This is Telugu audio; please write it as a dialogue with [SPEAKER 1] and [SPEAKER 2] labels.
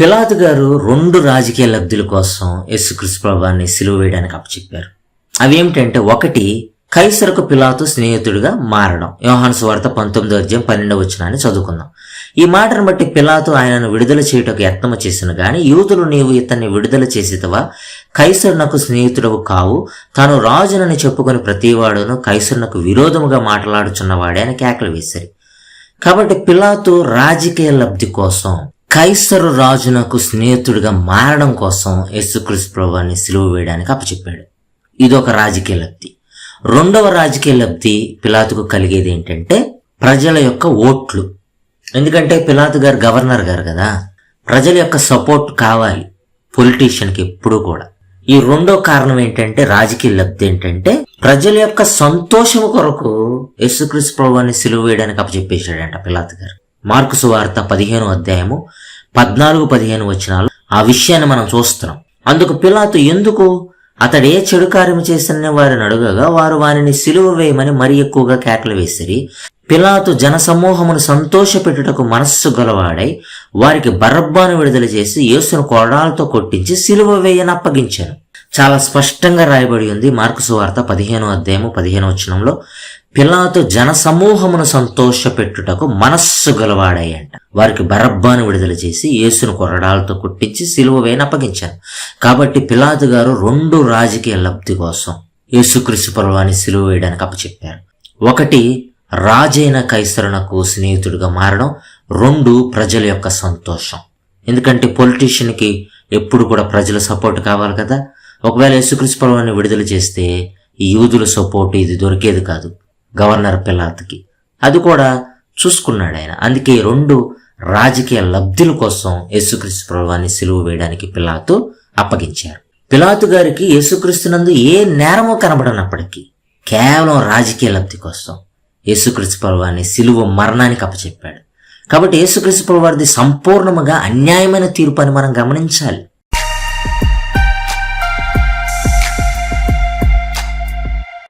[SPEAKER 1] పిలాతు గారు రెండు రాజకీయ లబ్ధుల కోసం యేసుక్రీస్తు ప్రభాన్ని సిలువ వేయడానికి అప్పచెప్పారు. అవి ఏమిటంటే ఒకటి కైసరకు పిలాతు స్నేహితుడిగా మారడం. యోహాన్స్ వార్త పంతొమ్మిదో అధ్యాయం పన్నెండవ వచ్చినాన్ని చదువుకుందాం. ఈ మాటను బట్టి పిలాతు ఆయనను విడుదల చేయుటకు యత్నము చేసిన గాని యూదులు నీవు ఇతన్ని విడుదల చేసేతవా? కైసరునకు స్నేహితుడవు కావు. తాను రాజునని చెప్పుకొని ప్రతివాడును కైసరునకు విరోధముగా మాట్లాడుచున్నవాడే అని కేకలు వేశారు. కాబట్టి పిలాతు రాజకీయ లబ్ధి కోసం కైసరు రాజునకు స్నేహితుడిగా మారడం కోసం యేసుక్రీస్తు ప్రభువాన్ని సిలువ వేయడానికి అప్పచెప్పాడు. ఇది ఒక రాజకీయ లబ్ధి. రెండవ రాజకీయ లబ్ధి పిలాతుకు కలిగేది ఏంటంటే ప్రజల యొక్క ఓట్లు. ఎందుకంటే పిలాతు గారు గవర్నర్ గారు కదా. ప్రజల యొక్క సపోర్ట్ కావాలి పొలిటీషియన్కి ఎప్పుడూ కూడా. ఈ రెండో కారణం ఏంటంటే రాజకీయ లబ్ధి ఏంటంటే ప్రజల యొక్క సంతోషం కొరకు యేసుక్రీస్తు ప్రభువాన్ని సిలువ వేయడానికి అప్పచెప్పేశాడంట పిలాతు గారు. మార్కు సువార్త పదిహేను అధ్యాయము పద్నాలుగు పదిహేను వచనాలు ఆ విషయాన్ని మనం చూస్తున్నాం. అందుకు పిలాతు ఎందుకు అతడే చెడు కార్యం చేసిన వారిని అడుగగా వారు వారిని సిలువ వేయమని మరి ఎక్కువగా కేకలు వేసిరి. పిలాతు జనసమూహమును సంతోషపెట్టుటకు మనస్సు గలవాడై వారికి బరబ్బాను విడుదల చేసి యేసును కొరడాలతో కొట్టించి సిలువ వేయని అప్పగించాను. చాలా స్పష్టంగా రాయబడి ఉంది మార్కు సువార్త పదిహేనో అధ్యాయము పదిహేను వచనంలో. పిలాతు జనసమూహమును సంతోషపెట్టుటకు మనస్సు గలవాడయ్యంట. వారికి బరబ్బాను విడుదల చేసి యేసును కొరడాలతో కుట్టించి సిలువ వేయని అప్పగించాను. కాబట్టి పిలాతు గారు రెండు రాజకీయ లబ్ధి కోసం యేసుక్రీస్తు పర్వాన్ని సిలువ వేయడానికి అప్పచెప్పారు. ఒకటి రాజైన కైసరునకు స్నేహితుడిగా మారడం రెండు ప్రజల యొక్క సంతోషం. ఎందుకంటే పొలిటీషియన్కి ఎప్పుడు కూడా ప్రజల సపోర్ట్ కావాలి కదా. ఒకవేళ యేసుక్రీస్తు పర్వాన్ని విడుదల చేస్తే ఈ యూదుల సపోర్ట్ ఇది దొరికేది కాదు. గవర్నర్ పిలాత్కి. అది కూడా చూసుకున్నాడు ఆయన. అందుకే ఈ రెండు రాజకీయ లబ్ధుల కోసం యేసుక్రీస్తు ప్రభువాన్ని సిలువ వేయడానికి పిలాతు అప్పగించారు. పిలాతు గారికి యేసుక్రీస్తునందు ఏ నేరమో కనబడనప్పటికీ కేవలం రాజకీయ లబ్ధి కోసం యేసుక్రీస్తు ప్రభువాన్ని సిలువ మరణానికి అప్పచెప్పాడు. కాబట్టి యేసుక్రీస్తు ప్రభువారిది సంపూర్ణముగా అన్యాయమైన తీర్పు అని మనం గమనించాలి.